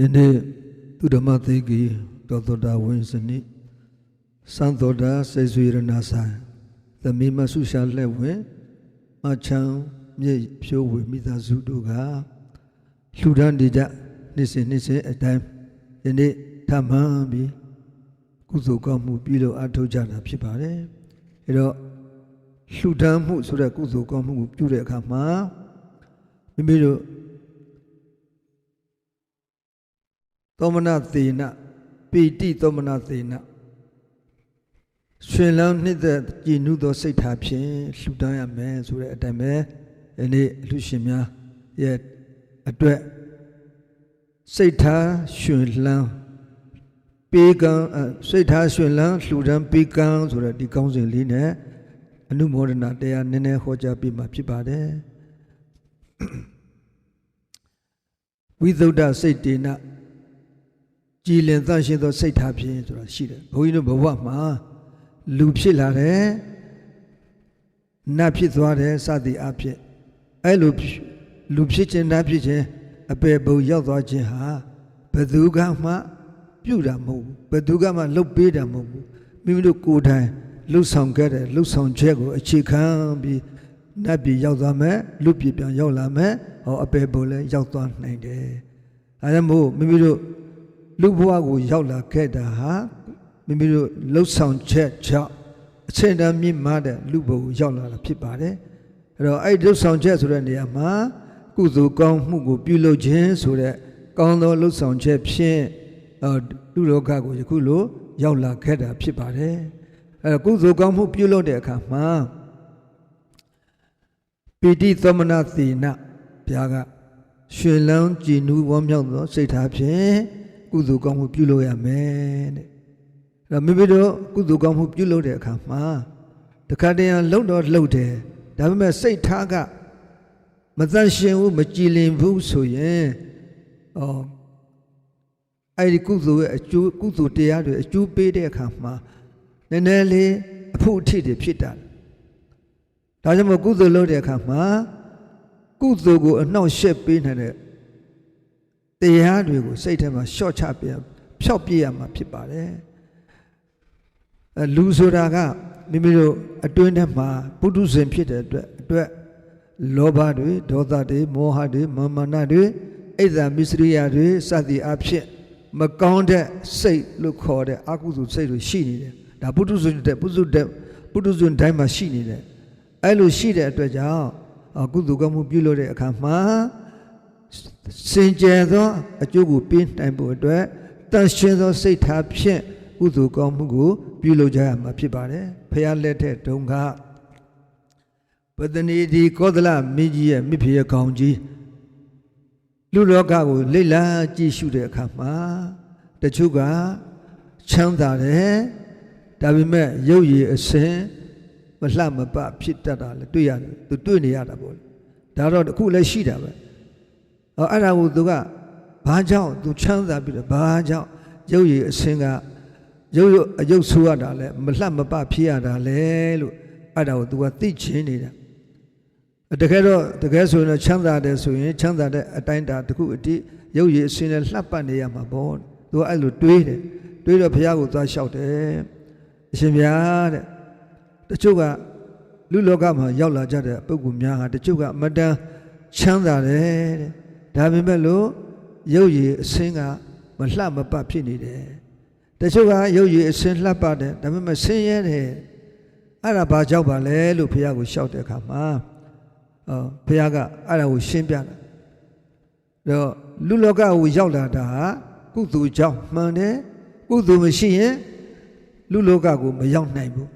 ယနေ့သူဓမ္မသေကီတော်တော်တာဝင်းစနိစံတော်တာစေဆွေရနာဆိုင်သမီးမဆုရှာလက်ဝင်အချမ်းမြေဖြိုးဝေမိသားစုတို့ကလှူဒန်းနေကြနေ့စဉ်နေ့စဉ်အတိုင်းယနေ့ထမှန်ပြီးကုသိုလ်ကောင်းမှုပြုလို့အထောက်ကြတာဖြစ်ပါတယ်အဲတော့လှူဒန်းမှုဆိုတဲ့ကုသိုလ်ကောင်းမှုကိုပြုတဲ့အခါမှာမိမိတို့ သောမနသေနပိတိသောမနသေနရှင်လန်းနှစ်သက်ကြည်နုသောစိတ်ထားဖြင့်လှူဒန်းရမယ်ဆိုတဲ့အတိုင်းပဲယနေ့အလှရှင်များရဲ့အတွက်စိတ်ထားရှင်လန်းပေးကံအဲစိတ်ထားရှင်လန်းလှူဒန်းပေးကံဆိုတဲ့ဒီကောင်းစဉ်လေးနဲ့အနုမောဒနာတရားနည်းနည်းဟောကြားပေးမှာဖြစ်ပါတယ်ဝိသုဒ္ဓစိတ်တေန ကြည်လင်သန့်ရှင်းသောစိတ်ထားဖြင့်ဆိုတာရှိတယ်ဘုန်းကြီးတို့ဘဝမှာလူဖြစ်လာတယ်နတ်ဖြစ်သွားတယ်စသည်အဖြစ်အဲ့လိုလူဖြစ်ခြင်းနတ်ဖြစ်ခြင်းအပေပုံရောက်သွားခြင်းဟာဘယ်သူကမှပြုတာမဟုတ်ဘူးဘယ်သူကမှလှုပ်ပေးတာမဟုတ်ဘူးမိမိတို့ကိုယ်တိုင်လှုပ်ဆောင်ခဲ့တဲ့လှုပ်ဆောင်ချက်ကိုအခြေခံပြီးနတ်ပြည်ရောက်သွားမယ်လူပြည်ပြန်ရောက်လာမယ်ဟောအပေပုံလည်းရောက်သွားနိုင်တယ်အဲဒါမို့မိမိတို့ လူဘဝကိုရောက်လာခဲ့တာဟာမိမိတို့လှုပ်ဆောင်ချက်ကြောင့်အချိန်တန်းမြင့်မားတဲ့လူဘဝကိုရောက်လာတာဖြစ်ပါတယ်အဲ့တော့အဲ့ဒီလှုပ်ဆောင်ချက်ဆိုတဲ့နေရာမှာကုသိုလ်ကောင်းမှုကိုပြုလုပ်ခြင်းဆိုတဲ့ကောင်းသောလှုပ်ဆောင်ချက်ဖြင့်အော်လူလောကကိုယခုလိုရောက်လာခဲ့တာဖြစ်ပါတယ်အဲ့တော့ကုသိုလ်ကောင်းမှုပြုလုပ်တဲ့အခါမှာပိဋိသမနသေနဘုရားကရွှေလန်းကြည်နူးဝမ်းမြောက်သောစိတ်ထားဖြင့် ကုသိုလ်ကောင်းမှုပြုလုပ်ရမယ်တဲ့အဲ့တော့မိမိတို့ကုသိုလ်ကောင်းမှုပြုလုပ်တဲ့အခါမှာတခါတည်းလှုပ်တော့လှုပ်တယ်ဒါပေမဲ့စိတ်ထားကမသန့်ရှင်းဘူးမကြည်လင်ဘူးဆိုရင်ဩအဲ့ဒီကုသိုလ်ရဲ့အကျိုးကုသိုလ်တရားတွေအကျိုးပေးတဲ့အခါမှာနည်းနည်းလေးအဖို့အထိတွေဖြစ်တာဒါကြောင့်မို့ကုသိုလ်လုပ်တဲ့အခါမှာကုသိုလ်ကိုအနှောင့်အယှက်ပေးနိုင်တဲ့ တရားတွေကိုစိတ်ထဲမှာရှော့ချပြဖျောက်ပြရမှာဖြစ်ပါတယ်အဲလူဆိုတာကမိမိတို့အတွင်းထဲမှာပုထုဇဉ်ဖြစ်တဲ့အတွက်အတွက်လောဘတွေဒေါသတွေမောဟတွေမာမနတွေအိဇာမစ္စရိယတွေစသည်အဖြစ်မကောင်းတဲ့စိတ်လို့ခေါ်တဲ့အကုသိုလ်စိတ်တွေရှိနေတယ်ဒါပုထုဇဉ်တဲ့ပုထုတဲ့ပုထုဇဉ်တိုင်းမှာရှိနေတယ်အဲလိုရှိတဲ့အတွက်ကြောင့်အကုသိုလ်ကောင်းမှုပြုလုပ်တဲ့အခါမှာ စင်ကြယ်သောအကျိုးကိုပေးနိုင်ဖို့အတွက်တန်ရှင်းသောစိတ်ထားဖြင့်ကုသိုလ်ကောင်းမှုကိုပြုလုပ်ကြရမှာဖြစ်ပါတယ်ဖះလက်ထက်တုန်းကပတဏီဒီကောသလမင်းကြီးရဲ့မိဖုရားကောင်ကြီးလူလောကကိုလိမ့်လာကြည့်ရှုတဲ့အခါမှာတချို့ကချမ်းသာတယ်ဒါပေမဲ့ရုပ်ရည်အစင်မလှမပဖြစ်တတ်တာလည်းတွေ့ရတယ်သူတွေ့နေရတာပေါ့ဒါတော့အခုလည်းရှိတာပဲဟော အဲ့ဒါကိုသူကဘာကြောင့်သူချမ်းသာပြီးတော့ဘာကြောင့်ရုပ်ရည်အစင်းကရုပ်ရုပ်အယုတ်ဆိုးရတာလဲမလှမပဖြစ်ရတာလဲလို့အဲ့ဒါကိုသူကသိချင်နေတာတကယ်တော့တကယ်ဆိုရင်တော့ချမ်းသာတယ်ဆိုရင်ချမ်းသာတဲ့အတိုင်းတာတစ်ခုအတိရုပ်ရည်အစင်းနဲ့လှပ်ပတ်နေရမှာပေါ့သူကအဲ့လိုတွေးတယ်တွေးတော့ဘုရားကိုသွားလျှောက်တယ်အရှင်ဘုရားတဲ့တချို့ကလူလောကမှာရောက်လာကြတဲ့ပုဂ္ဂိုလ်များဟာတချို့ကအမတန်ချမ်းသာတယ်တဲ့ ဒါပေမဲ့လို့ရုပ်ရည်အစင်းကမလှမပတ်ဖြစ်နေတယ်တချို့ကရုပ်ရည်အစင်းလှပတ်တယ်ဒါပေမဲ့ဆင်းရဲတယ်အဲ့ဒါဘာကြောင့်ပါလဲလို့ဘုရားကိုရှောက်တဲ့အခါမှာအော်ဘုရားကအဲ့ဒါကိုရှင်းပြတာတော့လူလောကကိုရောက်လာတာဟာကုသိုလ်ကြောင့်မှန်တယ်ကုသိုလ်မရှိရင်လူလောကကိုမရောက်နိုင်ဘူး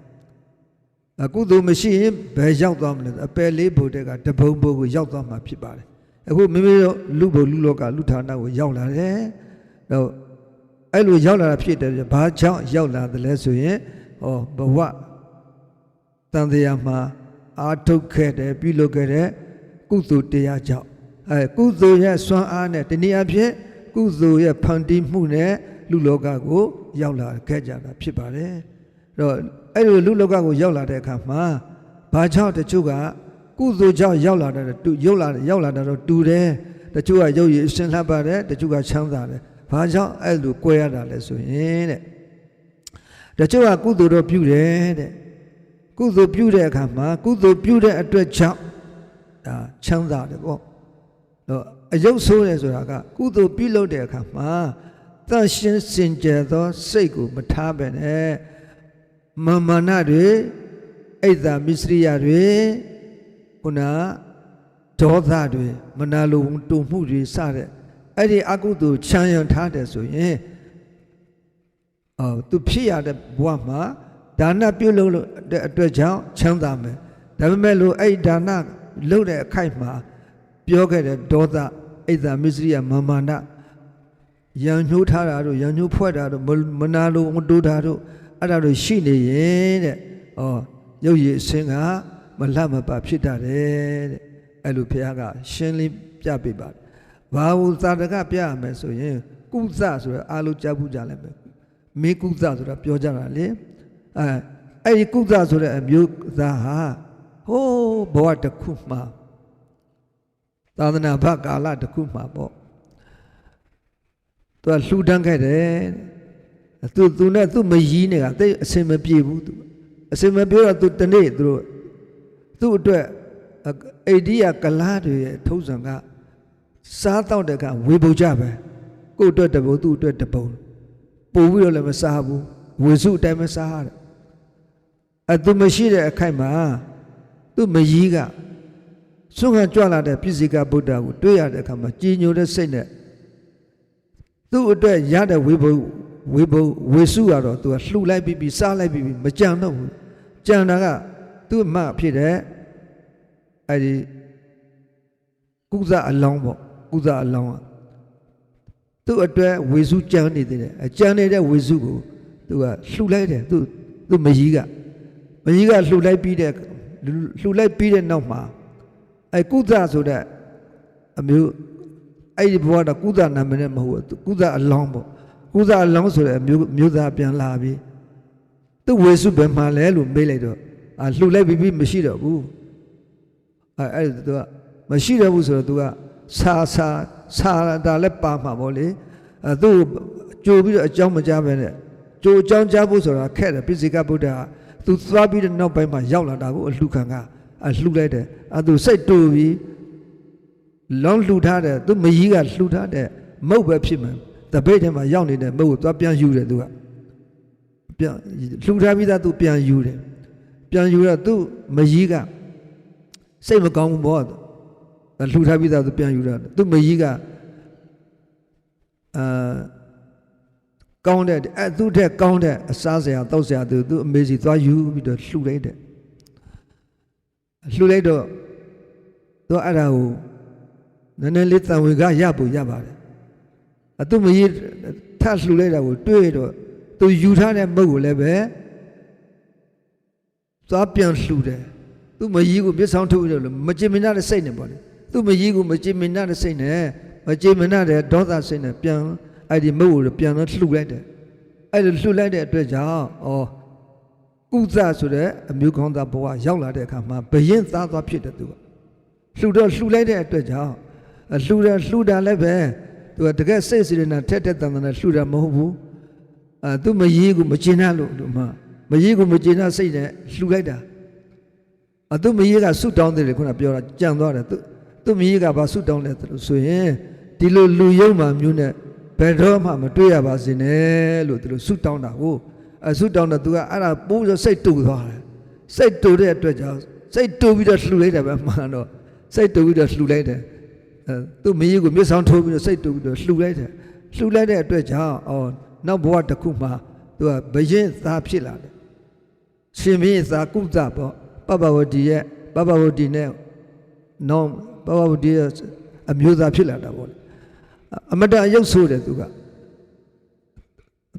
အကုသိုလ်မရှိရင်ဘယ်ရောက်သွားမလဲအပယ်လေးဘုဒ္ဓကတပုံဘုကိုရောက်သွားမှာဖြစ်ပါတယ် အခုမိမိတို့လူဘုလူလောကလူဌာနကိုရောက်လာတယ်။တော့အဲ့လိုရောက်လာတာဖြစ်တယ်ဘာကြောင့်ရောက်လာတယ်လဲဆိုရင်ဟောဘဝတန်တရားမှာအာထုတ်ခဲ့တယ်ပြုလုပ်ခဲ့တဲ့ကုသိုလ်တရားကြောင့်အဲကုသိုလ်ရဲ့စွမ်းအားနဲ့တနည်းအားဖြင့်ကုသိုလ်ရဲ့ဖန်တီးမှုနဲ့လူလောကကို ရောက်လာခဲ့ကြတာဖြစ်ပါတယ်။အဲ့တော့အဲ့လိုလူလောကကိုရောက်လာတဲ့အခါမှာဘာကြောင့်တချို့က ကုသိုလ်ကြောင့်ရောက်လာတဲ့တူရောက်လာရောက်လာတာတော့တူတယ်တချို့ကရုပ်ရည်အရှင်လှပ်ပါတယ်တချို့ကချမ်းသာတယ်ဘာကြောင့်အဲ့လို꿰ရတာလဲဆိုရင်တဲ့တချို့ကကုသိုလ်တော့ပြုတယ်တဲ့ကုသိုလ်ပြုတဲ့အခါမှာကုသိုလ်ပြုတဲ့အတွက်ကြောင့်ဒါချမ်းသာတယ်ပေါ့တော့အယုတ်ဆိုးတယ်ဆိုတာကကုသိုလ်ပြုလုပ်တဲ့အခါမှာသန့်ရှင်းစင်ကြယ်သောစိတ်ကိုမထားပဲနဲ့မာမာနတွေအိတ်သာမစ္စရိယတွေ ခုနဒေါသတွေမနာလိုတုန်မှုတွေစတဲ့အဲ့ဒီအကုသိုလ်ချမ်းရံထားတယ်ဆိုရင်အော်သူဖြစ်ရတဲ့ဘဝမှာဒါနပြုလုပ်လို့တဲ့အတွက်ကြောင့်ချမ်းသာမယ်ဒါပေမဲ့လို့အဲ့ဒီဒါနလုပ်တဲ့အခိုက်မှာပြောခဲ့တဲ့ဒေါသအိတ်သာမစ္စရိယမာမာနရံညှိုးထားတာတို့ရံညှိုးဖွဲ့တာတို့မနာလိုမတိုးတာတို့အဲ့ဒါတို့ရှိနေရင်တဲ့ဩရုပ်ရည်အစင်းက မလှမပဖြစ်တတ်တယ်တဲ့အဲ့လိုဘုရားကရှင်းလင်းပြပေးပါတယ်ဘာလို့သာတကပြရမယ်ဆိုရင်ကုသဆိုရအာလုံးကြားဘူးကြလဲမယ်မေကုသဆိုတာပြောကြတာလေအဲအဲ့ဒီကုသဆိုတဲ့အမျိုးသားဟာဟိုးဘဝတစ်ခုမှာသာသနာ့ဘကာလတစ်ခုမှာပေါ့သူကလှူဒန်းခဲ့တယ်သူသူနဲ့သူမရီးနေတာတိတ်အစင်မပြေဘူးသူအစင်မပြေတော့သူတနေ့သူတို့ သူ့အတွက်အိန္ဒိယကလားတွေရဲ့ထုံးစံကစားတော့တဲ့ကဝေပုကြပဲကို့အတွက်တပုံသူ့အတွက်တပုံပို့ပြီးတော့လည်းမစားဘူးဝေစုအတိုင်းမစားရတယ်အဲသူမရှိတဲ့အခိုက်မှာသူမရီးကစွန့်ခံကြွလာတဲ့ပြည့်စည်ကဗုဒ္ဓကိုတွေ့ရတဲ့အခါမှာကြည်ညိုတဲ့စိတ်နဲ့သူ့အတွက်ရတဲ့ဝေဘုဝေဘုဝေစုရတော့သူကလှူလိုက်ပြီးပြီးစားလိုက်ပြီးပြီးမကြံတော့ဘူးကြံတာက သူ့အမဖြစ်တဲ့အဲ့ဒီကုသအလောင်းပေါ့ကုသအလောင်းကသူ့အတွက်ဝေစုကြံနေသေးတယ်အကြံနေတဲ့ဝေစုကိုသူကလှူလိုက်တယ်သူသူမကြီးကမကြီးကလှူလိုက်ပြီးတဲ့လှူလိုက်ပြီးတဲ့နောက်မှာအဲကုသဆိုတဲ့အမျိုးအဲ့ဒီဘဝတော့ကုသနာမည်နဲ့မဟုတ်ဘူးကုသအလောင်းပေါ့ကုသအလောင်းဆိုတဲ့အမျိုးမျိုးသားပြန်လာပြီသူဝေစုဘယ်မှာလဲလို့မေးလိုက်တော့ အာလှူလိုက်ပြီးပြီးမရှိတော့ဘူးအဲအဲ့ဒါသူကမရှိတော့ဘူးဆိုတော့သူကစာစာစာတာလည်းပါမှာပေါ့လေအဲသူ့ကြိုပြီးတော့အကြောင်းမကြားပဲနဲ့ကြိုအကြောင်းကြားဖို့ဆိုတာခက်တယ်ပိစိကဗုဒ္ဓကသူသွားပြီးတဲ့နောက်ပိုင်းမှာရောက်လာတာကိုအလှခံကအလှလိုက်တယ်အဲသူစိတ်တူပြီးလောင်းလှူထားတယ်သူမကြီးကလှူထားတဲ့မုတ်ပဲဖြစ်မှာတပိတ်ထဲမှာရောက်နေတဲ့မုတ်ကိုသွားပြန်ယူတယ်သူကပြန်လှူထားပြီးသားသူပြန်ယူတယ် ပြန်ယူတော့သူမကြီးကစိတ်မကောင်းဘူးဘောလှူထားပြီးသားသူပြန်ယူတာသူမကြီးကအာကောင်းတဲ့အဲသူ့ထက်ကောင်းတဲ့အစားစရာတောက်စရာသူသူအမေစီသွားယူပြီးတော့လှူလိုက်တယ်လှူလိုက်တော့သူအဲ့ဒါကိုနည်းနည်းလေးတန်ဝင်ကရဖို့ရပါတယ်အသူမကြီးထလှူလိုက်တာကိုတွေးတော့သူယူထားတဲ့မုတ်ကိုလည်းပဲ သွားပြန်လှူတယ်သူမကြီးကိုမျက်စောင်းထုတ်ပြီးတော့မကြင်မနာတဲ့စိတ်နဲ့ပေါ့လေသူမကြီးကိုမကြင်မနာတဲ့စိတ်နဲ့မကြင်မနာတဲ့ဒေါသစိတ်နဲ့ပြန်အဲ့ဒီမုတ်ကိုပြန်တော့လှူလိုက်တယ်အဲ့လိုလှူလိုက်တဲ့အတွက်ကြောင့်ဩကုသဆိုတဲ့အမျိုးကောင်းသားဘဝရောက်လာတဲ့အခါမှာဘယင်းသားသွားဖြစ်တယ်သူကလှူတော့လှူလိုက်တဲ့အတွက်ကြောင့်လှူတယ်လှူတာလည်းပဲသူကတကယ်စိတ်စေရနာထက်တဲ့တန်တန်နဲ့လှူတာမဟုတ်ဘူးအဲသူမရေးကိုမကျင်လို့လို့မှ မရေးကိုမကျင်စိတ်နဲ့လှူလိုက်တာအသူမရေးကဆုတောင်းတယ်လေခုနပြောတာကြံသွားတယ်သူသူမရေးကဘာဆုတောင်းလဲဆိုရင်ဒီလိုလူယုံမှမျိုးနဲ့ဘယ်တော့မှမတွေ့ရပါစေနဲ့လို့သူတို့ဆုတောင်းတာကိုအဲဆုတောင်းတော့သူကအဲ့ဒါပိုးပြီးစိတ်တူသွားတယ်စိတ်တူတဲ့အတွက်ကြောင့်စိတ်တူပြီးတော့လှူလိုက်တယ်ပဲမှန်တော့စိတ်တူပြီးတော့လှူလိုက်တယ်အဲသူမကြီးကိုမျက်စောင်းထိုးပြီးတော့စိတ်တူပြီးတော့လှူလိုက်တယ်လှူလိုက်တဲ့အတွက်ကြောင့်အော်နောက်ဘဝတစ်ခုမှာသူကဘရင်သားဖြစ်လာတယ် ရှင်မင်းသားကုသပေါ့ပပဝတီရဲ့ပပဝတီနဲ့နောင်ပပဝတီရဲ့အမျိုးသားဖြစ်လာတာပေါ့အမတရုပ်ဆိုးတယ်သူက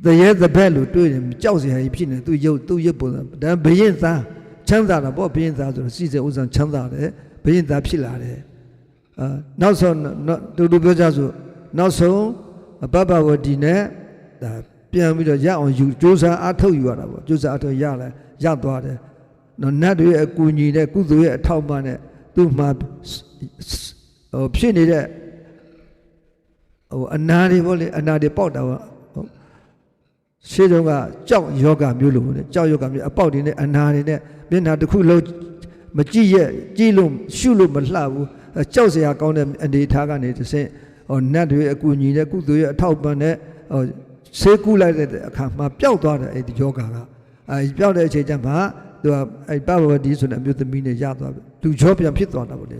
တရေသဘက်လို့တွေ့တယ်ကြောက်စရာကြီးဖြစ်နေသူရုပ်သူရုပ်ပုံစံဒါဘရင်သားချမ်းသာတာပေါ့ဘရင်သားဆိုတော့စီစေဥစ္စာချမ်းသာတယ်ဘရင်သားဖြစ်လာတယ်အာနောက်ဆုံးတူတူပြောကြဆိုနောက်ဆုံးဘဘဝတီနဲ့ဒါပြန်ပြီးတော့ရအောင်ယူစူးစမ်းအားထုတ်ယူရတာပေါ့စူးစမ်းအားထုတ်ရလဲ ရသွားတယ်နော်နတ်တွေအကူညီတဲ့ကုသိုလ်ရဲ့အထောက်ပံ့နဲ့သူ့မှာဟိုဖြစ်နေတဲ့ဟဟိုအနာတွေပေါ့လေအနာတွေပေါက်တာပေါ့ဟုတ်ရှေးတုန်းကကြောက်ယောဂမျိုးလိုပေါ့လေကြောက်ယောဂမျိုးအပေါက်တွေနဲ့အနာတွေနဲ့မျက်နှာတစ်ခုလုံးမကြည့်ရဲ့ကြည့်လို့ရှုလို့မလှဘူးအဲကြောက်စရာကောင်းတဲ့အနေအထားကနေတစ်ဆင့်ဟိုနတ်တွေအကူညီနဲ့ကုသိုလ်ရဲ့အထောက်ပံ့နဲ့ဟိုဆေးကူးလိုက်တဲ့အခါမှာပျောက်သွားတယ်အဲ့ဒီယောဂက အဲပျောက်တဲ့အချိန်ကျမှသူကအဲ့ပဝဒီဆိုတဲ့အမျိုးသမီးနဲ့ရသွားပြီသူကြောပြန်ဖြစ်သွားတာပေါ့လေ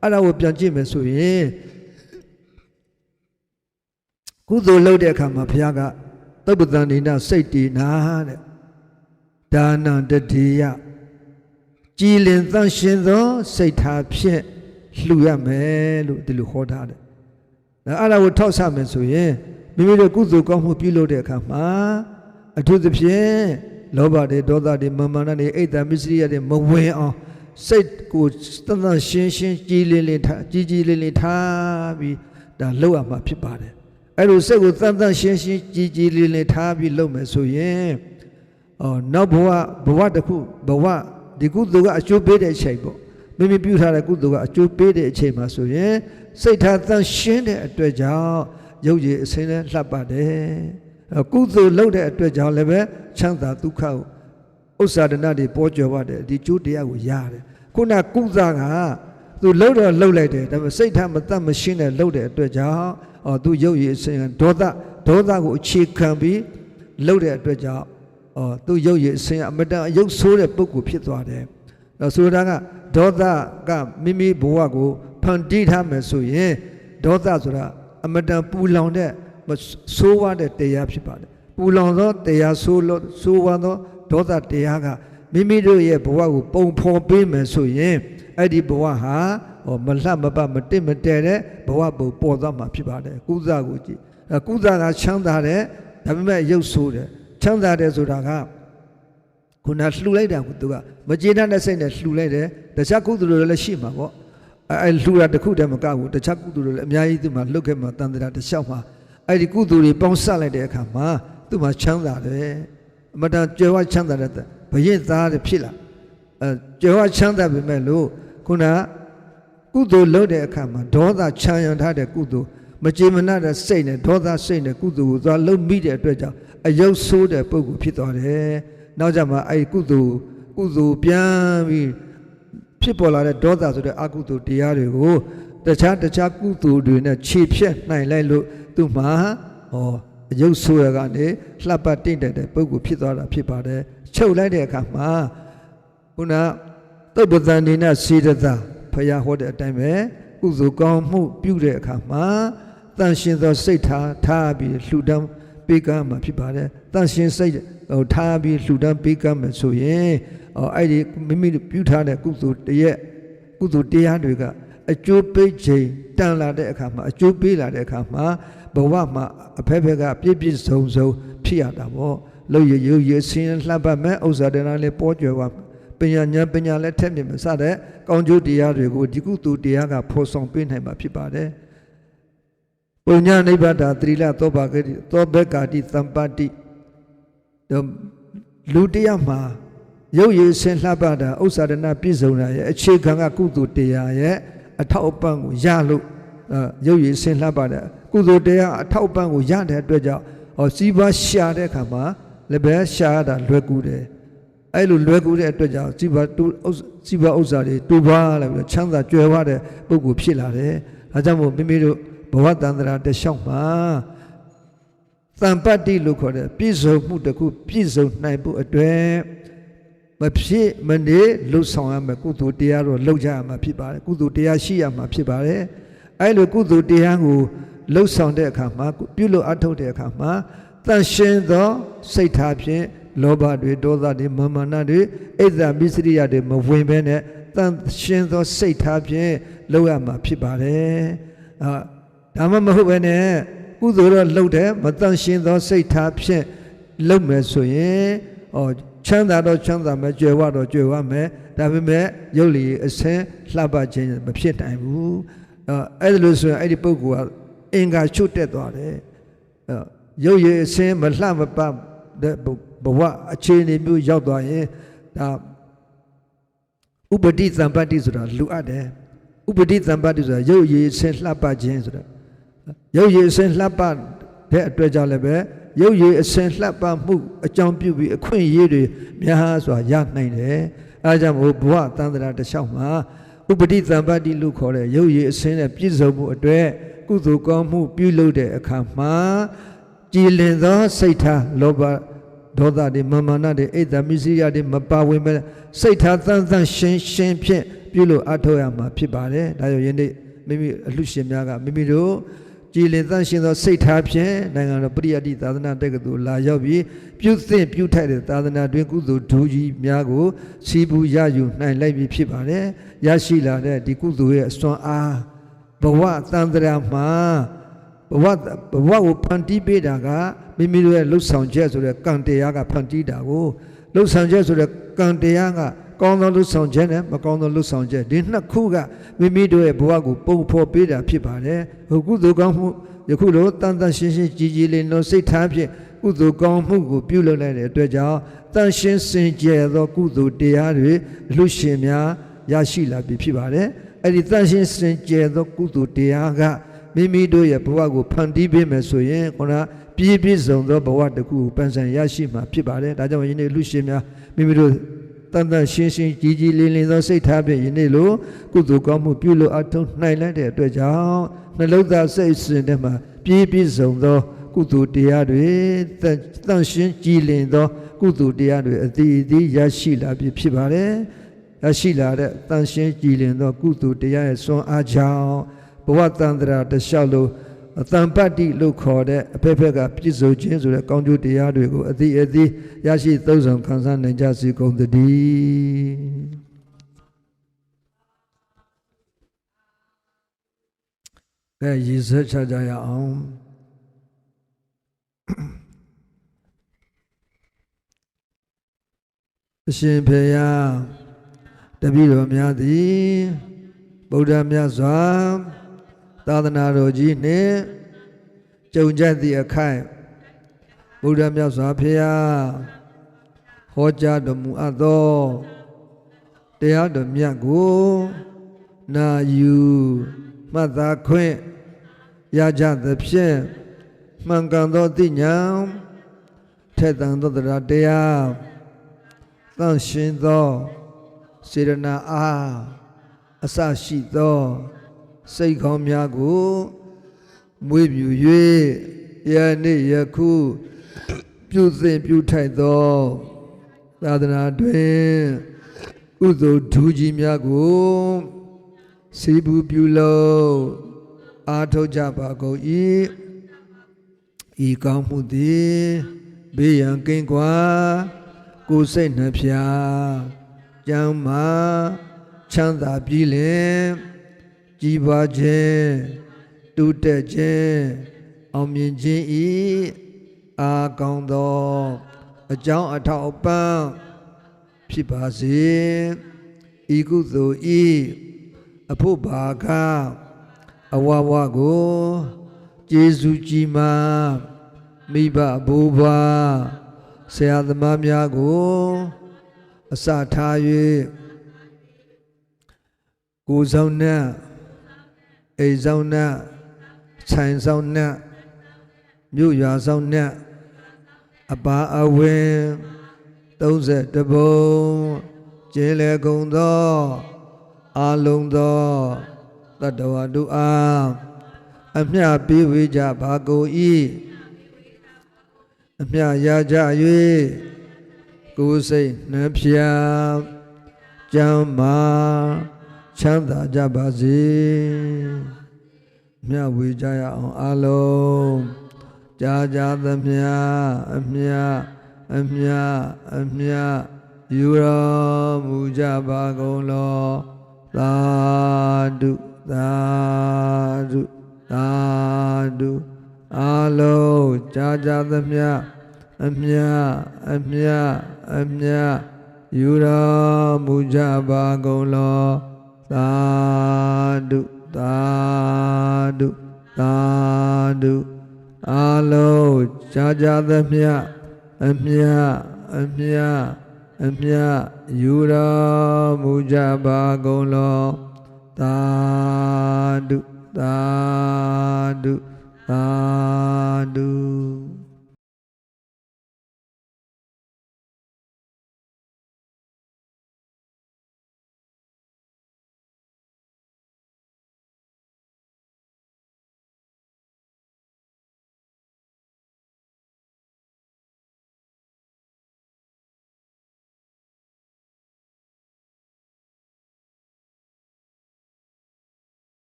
အဲ့ဒါကိုပြန်ကြည့်မယ်ဆိုရင်ကုသိုလ်လုပ်တဲ့အခါမှာဘုရားကသုပ္ပတန်နေနာစိတ်တည်နာတဲ့ဒါနံတတိယကြည်လင်သန့်ရှင်းသော စိတ်ထားဖြင့်လှူရမယ်လို့ဒီလိုဟောထားတယ်။အဲ့ဒါကိုထောက်ဆမယ်ဆိုရင်မိမိတို့ကုသိုလ်ကောင်းမှုပြုလုပ်တဲ့အခါမှာအထူးသဖြင့် လောဘတွေဒေါသတွေမာမာနတွေအိတ်တမစ္စရိယတွေမဝင်အောင်စိတ်ကိုတန်တန်ရှင်းရှင်းကြည်လင်လင်ထားကြည်ကြည်လင်လင်ထားပြီးဒါလုပ်ရမှာဖြစ်ပါတယ်။အဲ့လိုစိတ်ကိုတန်တန်ရှင်းရှင်းကြည်ကြည်လင်လင်ထားပြီးလုပ်မယ်ဆိုရင်အော်နောက်ဘဝဘဝတစ်ခုဘဝဒီကုသိုလ်ကအကျိုးပေးတဲ့အချိန်ပေါ့မိမိပြုထားတဲ့ကုသိုလ်ကအကျိုးပေးတဲ့အချိန်မှာဆိုရင်စိတ်ထားတန်ရှင်းတဲ့အတွက်ကြောင့်ရုပ်ရည်အစင်းနဲ့လှပ်ပါတယ်အဲ ကုသိုလ်လုပ်တဲ့အတွက်ကြောင့်လည်းပဲချမ်းသာဒုက္ခကိုဥစ္စာဒနာတွေပေါ်ကျော်ပါတယ်ဒီကျိုးတရားကိုရတယ်ခုနကုသကသူလှုပ်တော့လှုပ်လိုက်တယ်ဒါပေမဲ့စိတ်ထားမတတ်မရှင်းတဲ့လှုပ်တဲ့အတွက်ကြောင့်အော်သူရုပ်ရည်အစင်းဒေါသဒေါသကိုအခြေခံပြီးလှုပ်တဲ့အတွက်ကြောင့်အော်သူရုပ်ရည်အစင်းအမတန်အယုတ်ဆိုးတဲ့ပုဂ္ဂိုလ်ဖြစ်သွားတယ်တော့ဆိုတာကဒေါသကမိမိဘဝကိုဖန်တီးထားမယ်ဆိုရင်ဒေါသဆိုတာအမတန်ပူလောင်တဲ့မ ဆိုးဝါးတဲ့တရားဖြစ်ပါတယ်ပူလောင်သောတရားဆိုးလို့ဆိုးဝါးသောဒေါသတရားကမိမိတို့ရဲ့ဘဝကိုပုံဖော်ပေးမယ်ဆိုရင်အဲ့ဒီဘဝဟာဟောမလှမပမတစ်မတဲတဲ့ဘဝပုံပေါ်သွားမှာဖြစ်ပါတယ်ကုသကိုကြည့်အဲကုသကချမ်းသာတယ်ဒါပေမဲ့ရုပ်ဆိုးတယ်ချမ်းသာတယ်ဆိုတာကခုနလှူလိုက်တာကသူကမကျေနပ်တဲ့စိတ်နဲ့လှူလိုက်တယ်တခြားကုသိုလ်တွေလည်းရှိမှာပေါ့အဲအဲလှူတာတစ်ခုတည်းမကဘူးတခြားကုသိုလ်တွေလည်းအများကြီးသူမှလှုပ်ခဲ့မှာတန်တရာတစ်လျှောက်မှာ အဲ့ဒီကုသိုလ်တွေပေါင်းစပ်လိုက်တဲ့အခါမှာသူမှချမ်းသာတယ်အမတန်ကြွယ်ဝချမ်းသာတဲ့ဘရင်သားတွေဖြစ်လာအဲကြွယ်ဝချမ်းသာပေမဲ့လို့ခုနကုသိုလ်လုပ်တဲ့အခါမှာဒေါသချမ်းရံထားတဲ့ကုသိုလ်မကြေမနတဲ့စိတ်နဲ့ဒေါသစိတ်နဲ့ကုသိုလ်ကိုသွားလုံးမိတဲ့အတွက်ကြောင့်အယုတ်ဆိုးတဲ့ပုဂ္ဂိုလ်ဖြစ်သွားတယ်။နောက်ကြမှာအဲ့ဒီကုသိုလ်ကုသိုလ်ပြန်ပြီးဖြစ်ပေါ်လာတဲ့ဒေါသဆိုတဲ့အကုသိုလ်တရားတွေကိုတခြားတခြားကုသိုလ်တွေနဲ့ခြေဖြတ်နိုင်လိုက်လို့ သူ့မှာဟောအယုတ်ဆိုးရကနေလှပ်ပတ်တင့်တဲ့ပုဂ္ဂိုလ်ဖြစ်သွားတာဖြစ်ပါတယ်။ချုပ်လိုက်တဲ့အခါမှာခုနသုပ္ပဇန်နေနစေတသာဖရာဟောတဲ့အတိုင်းပဲကုသိုလ်ကောင်းမှုပြုတဲ့အခါမှာတန်ရှင်သောစိတ်ထားထားပြီးလှူဒန်းပေးကမ်းမှာဖြစ်ပါတယ်တန်ရှင်စိတ်ဟိုထားပြီးလှူဒန်းပေးကမ်းမယ်ဆိုရင်အော်အဲ့ဒီမိမိပြုထားတဲ့ကုသိုလ်တရက်ကုသိုလ်တရားတွေကအကျိုးပေးခြင်းတန်လာတဲ့အခါမှာအကျိုးပေးလာတဲ့အခါမှာ ဘဝမှာအဖက်ဖက်ကပြည့်ပြည့်စုံစုံဖြစ်ရတာပေါ့လို့ရရရဆင်းလှပ်ပတ်မဲ့ဥစ္စာတနာလေးပေါ်ကြွယ်ပါပညာဉာဏ်ပညာလည်းထက်မြင်မစတဲ့ကောင်းကျိုးတရားတွေကိုဒီကုသိုလ်တရားကဖော်ဆောင်ပေးနိုင်မှာဖြစ်ပါတယ်ပုညနိဗ္ဗာန်သီလသောဘာဂတိသောဘက္ကာတိသမ္ပတ္တိလူတရားမှာရုပ်ရည်ဆင်လှပတာဥစ္စာဒနာပြည့်စုံတာရဲ့အခြေခံကကုသိုလ်တရားရဲ့အထောက်အပံ့ကိုရလို့ရုပ်ရည်ဆင်လှပတာ ကုသိုလ်တရားအထောက်အပံ့ကိုရတဲ့အတွက်ကြောင့်ဟောစီးပွားရှာတဲ့အခါမှာလည်းပဲရှာရတာလွယ်ကူတယ်အဲ့လိုလွယ်ကူတဲ့အတွက်ကြောင့်စီးပွားတူစီးပွားဥစ္စာတွေတူပါလာပြီးချမ်းသာကြွယ်ဝတဲ့ပုဂ္ဂိုလ်ဖြစ်လာတယ်ဒါကြောင့်မို့မိမိတို့ဘဝတန္တရာတလျှောက်မှာတံပတ္တိလို့ခေါ်တဲ့ပြည့်စုံမှုတစ်ခုပြည့်စုံနိုင်ဖို့အတွက်မဖြစ်မနေလှုပ်ဆောင်ရမယ်ကုသိုလ်တရားတော့လှုပ်ကြရမှာဖြစ်ပါတယ်ကုသိုလ်တရားရှိရမှာဖြစ်ပါတယ်အဲလိုကုသိုလ်တရားကို လှုပ်ဆောင်တဲ့အခါမှာပြုလို့အထောက်တဲ့အခါမှာတန်ရှင်းသောစိတ်ထားဖြင့်လောဘတွေဒေါသတွေမာမာနတွေအိဇာမိစရိယတွေမဝင်ဘဲနဲ့တန်ရှင်းသောစိတ်ထားဖြင့်လုပ်ရမှာဖြစ်ပါတယ်အာဒါမှမဟုတ်ဘဲနဲ့ကုသိုလ်တော့လှုပ်တယ်မတန်ရှင်းသောစိတ်ထားဖြင့်လုပ်မယ်ဆိုရင်ဩချမ်းသာတော့ချမ်းသာမယ်ကြွယ်ဝတော့ကြွယ်ဝမယ်ဒါပေမဲ့ရုပ်လီအစင်းလှပခြင်းမဖြစ်နိုင်ဘူးအဲအဲ့ဒါလို့ဆိုရင်အဲ့ဒီပုဂ္ဂိုလ်က အင်္ဂါချွတ်တက်သွားတယ်ရုပ်ရည်အစင်းမလှမပတဲ့ဘဝအခြေအနေမျိုးရောက်သွားရင်ဒါဥပတိသံပတ္တိဆိုတာလူအပ်တယ်ဥပတိသံပတ္တိဆိုတာရုပ်ရည်အစင်းလှပခြင်းဆိုတာရုပ်ရည်အစဉ်လှပတဲ့အတွက်ကြောင့်လည်းပဲရုပ်ရည်အစဉ်လှပမှုအကြောင်းပြုပြီးအခွင့်အရေးတွေများစွာရနိုင်တယ်အဲဒါကြောင့်မို့ဘဝတန်တရာတစ်လျှောက်မှာဥပတိသံပတ္တိလို့ခေါ်တဲ့ရုပ်ရည်အစဉ်နဲ့ပြည့်စုံမှုအတွက် ကုသိုလ်ကောင်းမှုပြုလုပ်တဲ့အခါမှာကြည်လင်သောစိတ်ထားလောဘဒေါသတွေမာမာနတွေအိတ်တမစ္စရိယတွေမပါဝင်ပဲစိတ်ထားသန့်သန့်ရှင်းရှင်းဖြင့်ပြုလို့အထောက်ရမှာဖြစ်ပါတယ်ဒါကြောင့်ယနေ့မိမိအလှရှင်များကမိမိတို့ကြည်လင်သန့်ရှင်းသောစိတ်ထားဖြင့်နိုင်ငံတော်ပရိယတ္တိသာသနာတက္ကသိုလ်လာရောက်ပြီးပြုသင့်ပြုထိုက်တဲ့သာသနာတွင်ကုသိုလ်ဒူကြီးများကိုစီးပူးရယူနိုင်လိုက်ပြီဖြစ်ပါတယ်ရရှိလာတဲ့ဒီကုသိုလ်ရဲ့အစွမ်းအား ဘဝတန်ត្រာမှာဘဝဘဝကိုဖန်တီးပေးတာကမိမိတို့ရဲ့လှုပ်ဆောင်ချက်ဆိုတဲ့ကံတရားကဖန်တီးတာကိုလှုပ်ဆောင်ချက်ဆိုတဲ့ကံတရားကကောင်းသောလှုပ်ဆောင်ချက်နဲ့မကောင်းသောလှုပ်ဆောင်ချက်ဒီနှစ်ခုကမိမိတို့ရဲ့ဘဝကိုပုံဖော်ပေးတာဖြစ်ပါတယ်ဟိုကုသိုလ်ကောင်းမှုယခုလိုတန်တန်ရှင်းရှင်းကြည်ကြည်လေးလုံးစိတ်ထားဖြင့်ကုသိုလ်ကောင်းမှုကိုပြုလုပ်လိုက်တဲ့အတွက်ကြောင့်တန်ရှင်းစင်ကြယ်သောကုသိုလ်တရားတွေအလှရှင်များရရှိလာပြီဖြစ်ပါတယ် အဲ့ဒီတန်ရှင်းစင်ကြယ်သောကုသိုလ်တရားကမိမိတို့ရဲ့ဘဝကိုဖန်တီးပေးမယ်ဆိုရင်ခေါနာပြည့်ပြည့်စုံသောဘဝတစ်ခုကိုပန်းစံရရှိမှာဖြစ်ပါတယ်ဒါကြောင့်ယနေ့လူရှင်များမိမိတို့တန်တန်ရှင်းရှင်းကြီးကြီးလင်းလင်းသောစိတ်ထားဖြင့်ယနေ့လိုကုသိုလ်ကောင်းမှုပြုလို့အထုံးနိုင်လိုက်တဲ့အတွက်ကြောင့်နှလုံးသားစိတ်စဉ်ထဲမှာပြည့်ပြည့်စုံသောကုသိုလ်တရားတွေတန်ရှင်းကြည်လင်သော ကုသိုလ်တရားတွေအတိအသီးရရှိလာပြီဖြစ်ပါတယ် ရရှိလာတဲ့တန်ရှင်းကြည်လင်သော ကုသိုလ်တရားရဲ့စွမ်းအားကြောင့်ဘဝတန်ត្រာတလျှောက်လို့အတန်ပတ္တိလို့ခေါ်တဲ့အဖက်ဖက်ကပြည့်စုံခြင်းဆိုတဲ့ကောင်းကျိုးတရားတွေကိုအတိအသီးရရှိသုံးဆောင်ခံစားနိုင်ကြစေကုန်သတည်းကဲရည်စက်ချကြရအောင်အရှင်ဖေယ တပည့်တော်များသည်ဗုဒ္ဓမြတ်စွာသာသနာတော်ကြီးနှင့်ကြုံကြသည့်အခိုက်ဗုဒ္ဓမြတ်စွာဘုရားဟောကြားတော်မူအပ်သောတရားတော်မြတ်ကိုနာယူမှတ်သားခွင့်ရကြသဖြင့်မှန်ကန်သောသိဉာဏ်ထက်သန်သောတရားတရားသန့်ရှင်းသော စေရနာအားအစရှိသော စိတ်ကောင်းများကိုမွေးမြူ၍ယနေ့ယခုပြုသင်ပြုထိုက်သော သာသနာတွင်ဥသိုလ်ထူးကြီးများကိုစီဘူးပြုလို့အားထုတ်ကြပါကုန်၏ဤကောင်းမှုသည်ဘေးရန်ကင်းကွာကိုယ်စိတ်နှဖျား ကျမ်းမာချမ်းသာပြီးလင်ကြီးပွားခြင်းတိုးတက်ခြင်းအောင်မြင်ခြင်းဤအာကောင်းသောအကြောင်းအထောက်အပံ့ဖြစ်ပါစေဤကုသိုလ်ဤအဖို့ဘာကအဝဝကိုကျေးဇူးကြီးမာမိဘဘိုးဘွားဆရာသမားများကို အစထား၍ကိုယ်ဆောင်နဲ့အိမ်ဆောင်နဲ့ဆိုင်ဆောင်နဲ့မြို့ရွာဆောင်နဲ့အပါအဝင်30ဘုံကျင်းလေကုန်သောအာလုံးသောတတဝတုအားအမျှပေးဝေကြပါကုန်၏အမျှရကြ၍ ကိုယ်စိတ်နှဖျားကျမ်းမာချမ်းသာကြပါစေမြဝေကြရအောင်အလုံးကြာကြာသမျှအမြအမြအမြယူတော်မူကြပါကုန်လောသာဓုသာဓုသာဓုအလုံးကြာကြာသမျှအမြအမြ အမြယူတော်မူကြပါကုန်လောသာဓုသာဓုသာဓုအာလုံးကြာကြာသမျှအမြအမြအမြယူတော်မူကြပါကုန်လောသာဓုသာဓုသာဓု